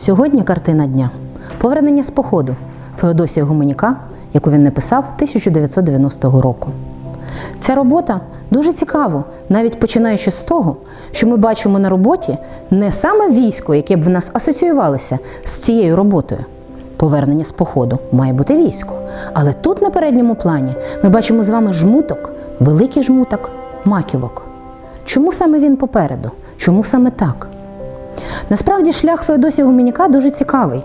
Сьогодні картина дня повернення з походу Феодосія Гуменюка, яку він написав 1990 року. Ця робота дуже цікава, навіть починаючи з того, що ми бачимо на роботі не саме військо, яке б в нас асоціювалося з цією роботою. Повернення з походу має бути військо. Але тут на передньому плані ми бачимо з вами жмуток, великий жмуток маківок. Чому саме він попереду? Чому саме так? Насправді шлях Феодосія Гуменюка дуже цікавий.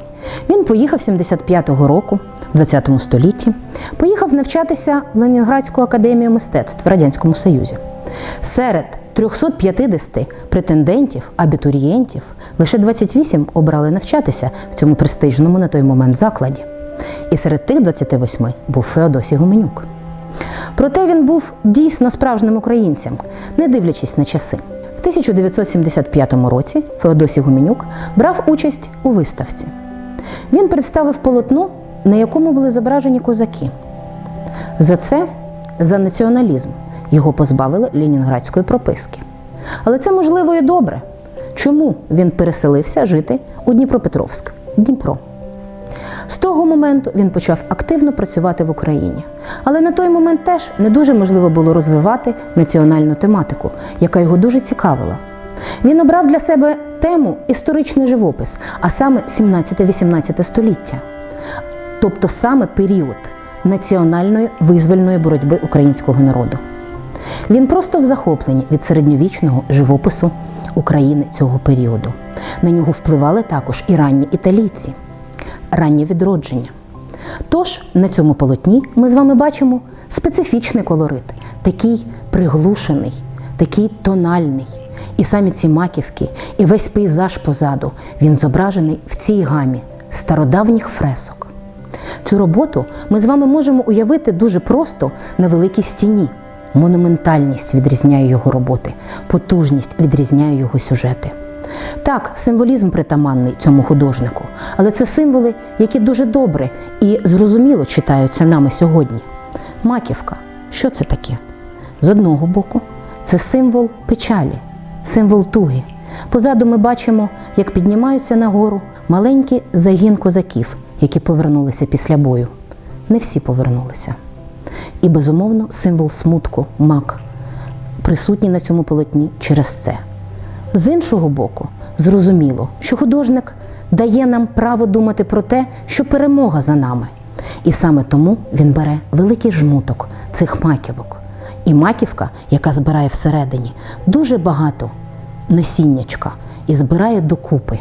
Він поїхав 75-го року, в 20 столітті, поїхав навчатися в Ленінградську академію мистецтв в Радянському Союзі. Серед 350 претендентів, абітурієнтів, лише 28 обрали навчатися в цьому престижному на той момент закладі. І серед тих 28 був Феодосій Гуменюк. Проте він був дійсно справжнім українцем, не дивлячись на часи. В 1975 році Феодосій Гуменюк брав участь у виставці. Він представив полотно, на якому були зображені козаки. За це, за націоналізм, його позбавили ленінградської прописки. Але це можливо і добре. Чому він переселився жити у Дніпропетровськ, Дніпро? З того моменту він почав активно працювати в Україні. Але на той момент теж не дуже можливо було розвивати національну тематику, яка його дуже цікавила. Він обрав для себе тему історичний живопис, а саме 17-18 століття, тобто саме період національної визвольної боротьби українського народу. Він просто в захопленні від середньовічного живопису України цього періоду. На нього впливали також і ранні італійці раннє відродження. Тож на цьому полотні ми з вами бачимо специфічний колорит, такий приглушений, такий тональний. І самі ці маківки, і весь пейзаж позаду він зображений в цій гамі стародавніх фресок. Цю роботу ми з вами можемо уявити дуже просто на великій стіні. Монументальність відрізняє його роботи, потужність відрізняє його сюжети. Так, символізм притаманний цьому художнику, але це символи, які дуже добре і зрозуміло читаються нами сьогодні. Маківка що це таке? З одного боку, це символ печалі, символ туги. Позаду ми бачимо, як піднімаються нагору маленький загін козаків, які повернулися після бою. Не всі повернулися. І, безумовно, символ смутку, мак, присутній на цьому полотні через це. З іншого боку, зрозуміло, що художник дає нам право думати про те, що перемога за нами. І саме тому він бере великий жмуток цих маківок. І маківка, яка збирає всередині дуже багато насіннячка і збирає докупи.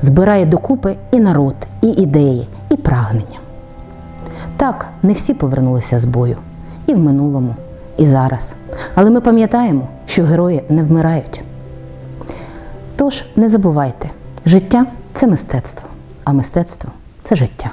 Збирає докупи і народ, і ідеї, і прагнення. Так, не всі повернулися з бою і в минулому, і зараз. Але ми пам'ятаємо, що герої не вмирають. Тож не забувайте, життя це мистецтво, а мистецтво це життя.